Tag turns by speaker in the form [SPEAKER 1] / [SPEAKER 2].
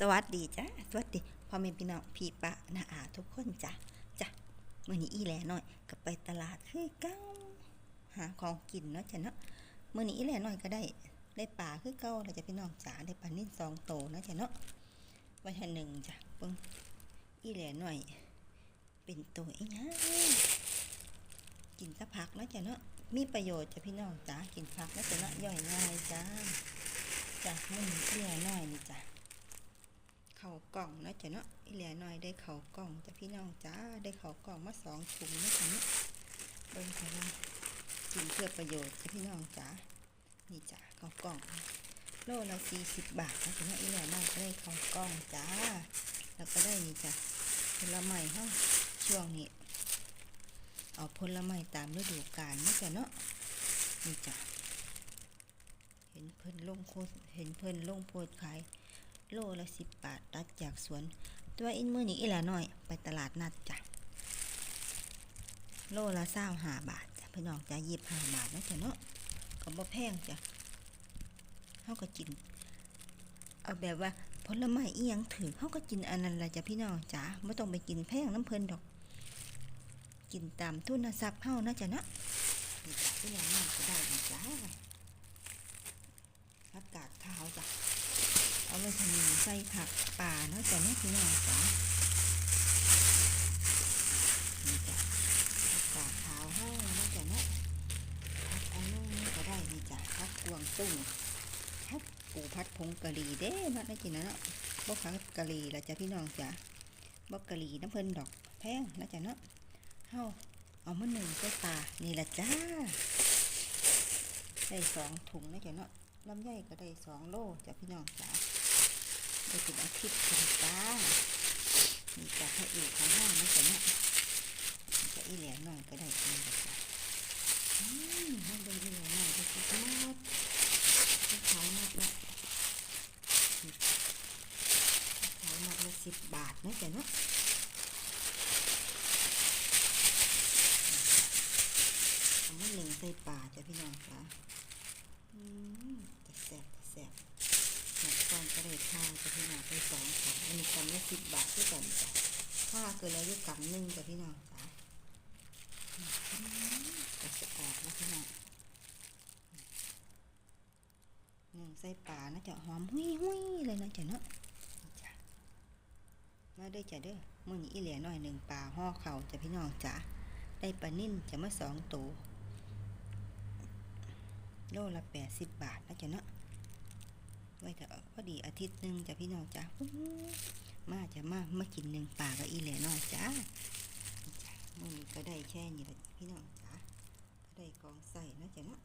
[SPEAKER 1] สวัสดีจ้าสวัสดีพ่อแม่พี่น้องพี่ปะนาอาทุกคนจ้ะจ้ะมื่อนี้อีแหล่หน่อยก็ไปตลาดคือเก้าหาของกินเนาะจ้ะเนาะมื่อนี้อีแหล่หน่อยก็ได้ได้ปลาคือเก้าเราจะพี่น้องจ๋าได้ปลานิ่นสองโตเนาะจ้ะเนาะไว้ให้หนึ่งจ้ะเบิ่งอีแหล่หน่อย เป็นตัวอีหยังกินสักพักเนาะจ้ะเนาะมีประโยชน์จ้ะพี่น้องจ๋ากินผักเนาะจ้ะเนาะย่อยง่ายจ้าจ้ะมื่อนี้อีแหล่หน่อยนี่จ้ะ เขากล่องนะจ๊ะเนาะอีเหลียน้อยได้เขากล่องจ้ะพี่น้องจ้าได้เขากล่องมาสองถุงนะจ๊ะเนาะเบิ่งค่ะกินเพื่อประโยชน์จ้ะพี่น้องจ้านี่จ้ะเขากล่อง โลละสี่สิบบาทนะจ๊ะเนาะอีเหลียน้อยก็ได้เขากล่องจ้า แล้วก็ได้นี่จ้ะผลไม้เฮาช่วงนี้เอาผลไม้ตามฤดูกาลนะจ๊ะเนาะนี่จ้ะเห็นเพิ่นลงโคเห็นเพิ่นลงโพดขาย โลละสิบบาทตัดจากสวน ตัวอินมือนี้อีหลาน้อย ไปตลาดนัดจ้ะ โลละเศร้าหาบาทจ้ะพี่น้องจะยิบห้าบาทนะจ๊ะเนาะก็บ่แพงจ้ะเขาก็กิน เอาแบบว่าผลไม้อียังถือเขาก็กินอันนั้นละจ้ะพี่น้องจ้ะไม่ต้องไปกินแพงน้ำเพลินดอก กินตามทุนทรัพย์เฮานะจ๊ะเนาะนี่จ้ะพี่น้องน้ก็ได้จ้ะอากาศขาวจ้ะเอาไว้ทำหนึ่ง ใส่ผักป่าเนาะจ้ะนาะพี่น้องจ้ะนี่จ้ะผักกาดขาวห้งเนาะจ้ะเนาะผักอันนู้นก็ได้นี่จ้ะผักกวางตุ้งผักปูผัดผงกะหรี่เด้เนาะนะจินะเนาะบ่ผักกะหรี่ละจ้ะพี่น้องจ้ะบ่กะหรี่น้ำเพลินดอกแพงนะจ้ะเนาะเฮาเอามาหนึ่งใส่ปลานี่ละจ้าได้สองถุงนะจ้ะเนาะลำไยก็ได้สองโลจ้ะพี่น้องจ้า ได้เป็นอาทิตย์ถึงจ้ามีจากพระเอกของห้างนะจ๊ะเนี่ยจะอีเหลียหน่อยก็ได้เองจ้ะอืมให้เบิ่งอีเหลียหน่อยก็สิมากให้ขายมากละขายมากละสิบบาทนะจ๊ะเนาะทำให้หนึ่งใส่ป่าจ้ะพี่น้องจ้าอืมจะแสบจะแสบหนักก้อนก็ได้ข้าว จะพี่น้องสองค่ะอันนี้กำละสิบบาทด้วยกันจ้ะถ้าเกิดแล้วด้วยกำหนึ่งจ้ะพี่น้องจ้ะจะสะอาดนะพี่น้องหนึ่งใส่ปลานะจะหอมหุยหุยเลยนะจ๊ะเนาะจ้ะมาเด้จ้ะเด้อมื่อนี้อีเหลียหน่อยหนึ่งปลาห่อเข่าจ้ะพี่น้องจ้ะได้ปลานิ่นจะมาสองตัวโลละแปดสิบบาทนะจ๊ะเนาะ ไว้ถอะพอดีอาทิตย์หนึ่งจ้ะพี่น้องจ้ะมาจะมามากินหนึ่งป่ากับอีเหล่น้อยจ้าะมันก็ได้แช่นี้แหละพี่น้องจ้ะได้กองใส่นะจ้ะเนาะ